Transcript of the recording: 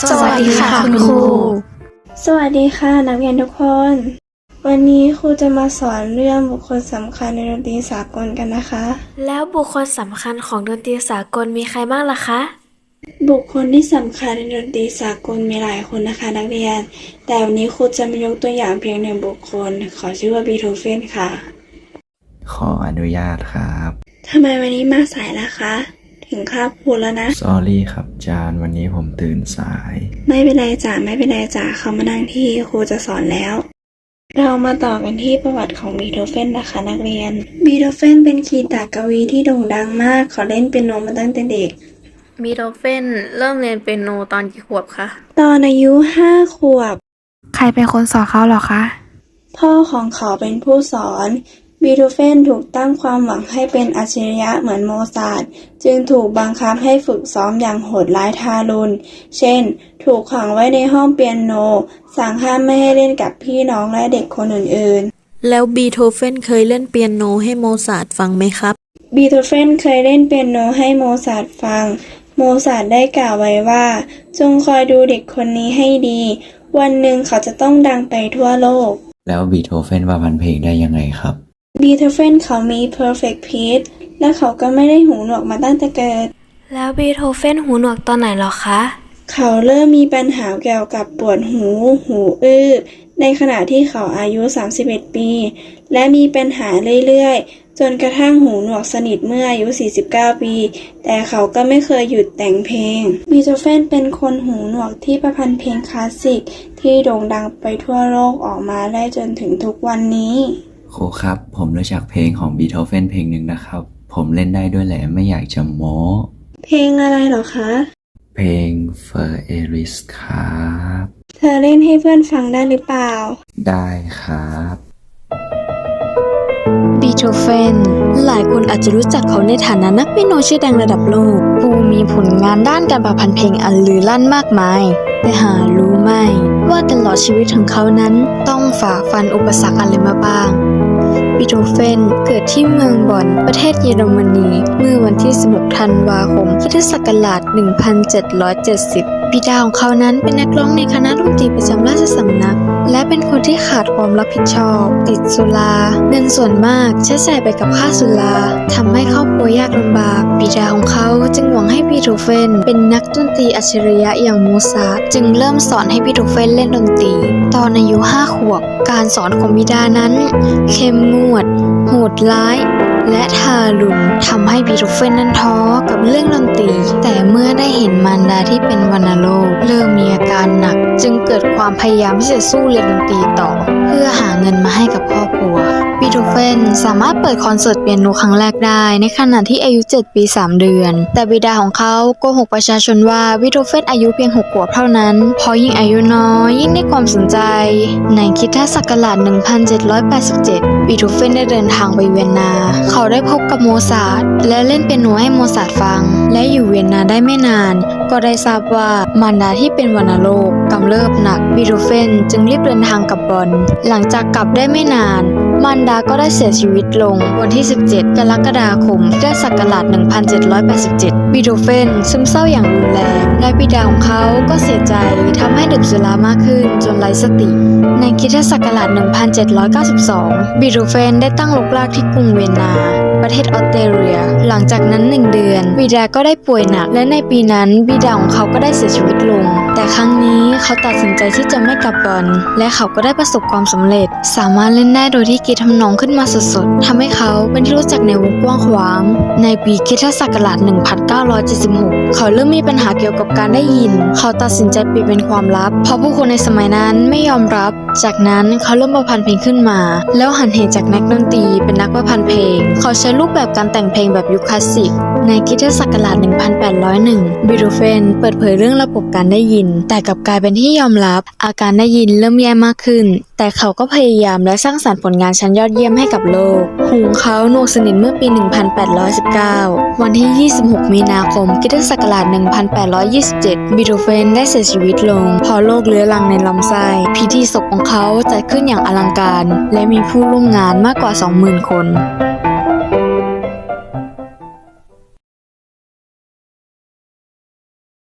วัสดีค่ะคุณครู สวัสดีค่ะ นักเรียนทุกคน วันนี้ครูจะมาสอนเรื่องบุคคลสำคัญในดนตรีสากลกันนะคะ แล้วบุคคลสำคัญของดนตรีสากลมีใครบ้างล่ะคะ บุคคลที่สำคัญในดนตรีสากลมีหลายคนนะคะ นักเรียน แต่วันนี้ครูจะมายกตัวอย่างเพียงหนึ่งบุคคล ขอชื่อว่าบีโธเฟนค่ะ ขออนุญาตครับทำไมวันนี้มาสายล่ะคะ ถึงคาบครูแล้วนะ สอรี่ครับจานวันนี้ผมตื่นสาย ไม่เป็นไรจ้ะไม่เป็นไรจ้ะเขามานั่งที่ครูจะสอนแล้ว เรามาต่อกันที่ประวัติของบีโธเฟนนะคะนักเรียน บีโธเฟนเป็นคีตากวีที่โด่งดังมากเขาเล่นเปียโนมาตั้งแต่เด็กมีโดเฟนเริ่มเรียนเปียโนตอนกี่ขวบคะตอนอายุห้าขวบ ใครเป็นคนสอนเขาเหรอคะ พ่อของเขาเป็นผู้สอน บีโธเฟนถูกตั้งความหวังให้เป็นอัจฉริยะเหมือนโมซาร์ทจึงถูกบังคับให้ฝึกซ้อมอย่างโหดร้ายทารุณ เช่น ถูกขังไว้ในห้องเปียโน สั่งห้ามไม่ให้เล่นกับพี่น้องและเด็กคนอื่นๆ แล้วบีโธเฟนเคยเล่นเปียโนให้โมซาร์ทฟังไหมครับ บีโธเฟนเคยเล่นเปียโนให้โมซาร์ทฟัง โมซาร์ทได้กล่าวไว้ว่า จงคอยดูเด็กคนนี้ให้ดี วันหนึ่งเขาจะต้องดังไปทั่วโลก แล้วบีโธเฟนว่าพันเพลงได้ยังไงครับ บีโธเฟนเขามี perfect pitch และเขาก็ไม่ได้หูหนวกมาตั้งแต่เกิด แล้วบีโธเฟนหูหนวกตอนไหนเหรอคะ เขาเริ่มมีปัญหาเกี่ยวกับปวดหู หูอื้อ ในขณะที่เขาอายุ 31 ปี และมีปัญหาเรื่อยๆ จนกระทั่งหูหนวกสนิทเมื่ออายุ 49 ปี แต่เขาก็ไม่เคยหยุดแต่งเพลงบีโธเฟนเป็นคนหูหนวกที่ประพันธ์เพลงคลาสสิกที่โด่งดังไปทั่วโลกออกมาได้จนถึงทุกวันนี้ ครูครับ ผมรู้จักเพลงของบีโธเฟนเพลงหนึ่งนะครับ ผมเล่นได้ด้วยแหละไม่อยากจะโม้เพลงอะไรเหรอคะ เพลง f e r e r i s ครับ เธอเล่นให้เพื่อนฟังได้หรือเปล่า ได้ครับบีโธเฟนหลายคนอาจจะรู้จักเขาในฐานะนักเปียโนชื่อดังระดับโลก ผู้มีผลงานด้านการประพันธ์เพลงอันลือลั่นมากมาย แต่หารู้ไหม ว่าตลอดชีวิตของเขานั้นต้องฝ่าฟันอุปสรรคอะไรมาบ้างบีโธเฟนเกิดที่เมืองบอนประเทศเยอรมนีเมื่อวันที่ 16 ธันวาคมคริสตศักราช 1770 บิดาของเขานั้นเป็นนักร้องในคณะดนตรีประจำราชสำนัก และเป็นคนที่ขาดความรับผิดชอบ ติดสุรา เงินส่วนมากใช้จ่ายไปกับค่าสุราทำให้ครอบครัวยากลำบาก บิดาของเขาจึงหวัง โธเฟนเป็นนักดนตรีอัจฉริยะอย่างโมซาร์ทจึงเริ่มสอนให้บีโธเฟนเล่นดนตรี ตอนอายุ5ขวบ การสอนของบิดานั้น เข้มงวด โหดร้าย และทารุณทำให้บีโธเฟนนั้นท้อกับเรื่องดนตรี แต่เมื่อได้เห็นมารดาที่เป็นวัณโรคเริ่มมีอาการหนัก จึงเกิดความพยายามที่จะสู้เรียนดนตรีต่อ เพื่อหาเงินมาให้กับครอบครัว บีโธเฟนสามารถเปิดคอนเสิร์ตเปียโนครั้งแรกได้ ในขณะที่อายุ 7 ปี 3 เดือน แต่บิดาของเขาโกหกประชาชนว่าบีโธเฟนอายุเพียง 6 ขวบเท่านั้น เพราะยิ่งอายุน้อย ยิ่งได้ความสนใจ ในคริดศักราช1787บีโธเฟนได้เดินทางไปเวียนนา เขาได้พบกับโมซาร์ทและเล่นเปียโนให้โมซาร์ทฟัง และอยู่เวียนนาได้ไม่นาน ก็ได้ทราบว่ามารดาที่เป็นวัณโรคกำเริบหนักบีโธเฟนจึงรีบเดินทางกลับบอนหลังจากกลับได้ไม่นาน มารดาก็ได้เสียชีวิตลงวันที่ 17 กรกฎาคมพุทธศักราช1787บีโธเฟนซึมเศร้าอย่างรุนแรง และบิดาของเขาก็เสียใจทำให้ดื่มสุรามากขึ้นจนไร้สติ ในคริสตศักราช1792บีโธเฟนได้ตั้งรกรากที่กรุงเวียนนา ประเทศออสเตรเลีย หลังจากนั้นหนึ่งเดือน บิดาก็ได้ป่วยหนัก และในปีนั้นบิดาของเขาก็ได้เสียชีวิตลง แต่ครั้งนี้เขาตัดสินใจที่จะไม่กลับบอลและเขาก็ได้ประสบความสำเร็จ สามารถเล่นได้โดยที่กีทำนองขึ้นมาสดๆทำให้เขาเป็นที่รู้จักในวงกว้างขวาง ในปีคริสตศักราช1976 เขาเริ่มมีปัญหาเกี่ยวกับการได้ยิน เขาตัดสินใจปิดเป็นความลับ เพราะผู้คนในสมัยนั้นไม่ยอมรับ จากนั้นเขาเริ่มประพันธ์เพลงขึ้นมา แล้วหันเหจากนักดนตรีเป็นนักประพันธ์เพลง เขาใช้รูปแบบการแต่งเพลงแบบยุคคลาสสิก ในคริสตศักราช1801 บิโธเฟนเปิดเผยเรื่องระบบการได้ยินแต่กลับกลายเป็นที่ยอมรับ อาการได้ยินเริ่มแย่มากขึ้น แต่เขาก็พยายามและสร้างสรรค์ผลงานชั้นยอดเยี่ยมให้กับโลก หูเขาหนวกสนิทเมื่อปี 1819 วันที่ 26 มีนาคมคริสตศักราช1827 บิโธเฟนได้เสียชีวิตลงเพราะโรคเรื้อรังในลำไส้ พิธีศพของเขาจัดขึ้นอย่างอลังการ และมีผู้ร่วมงานมากกว่า 20,000 คน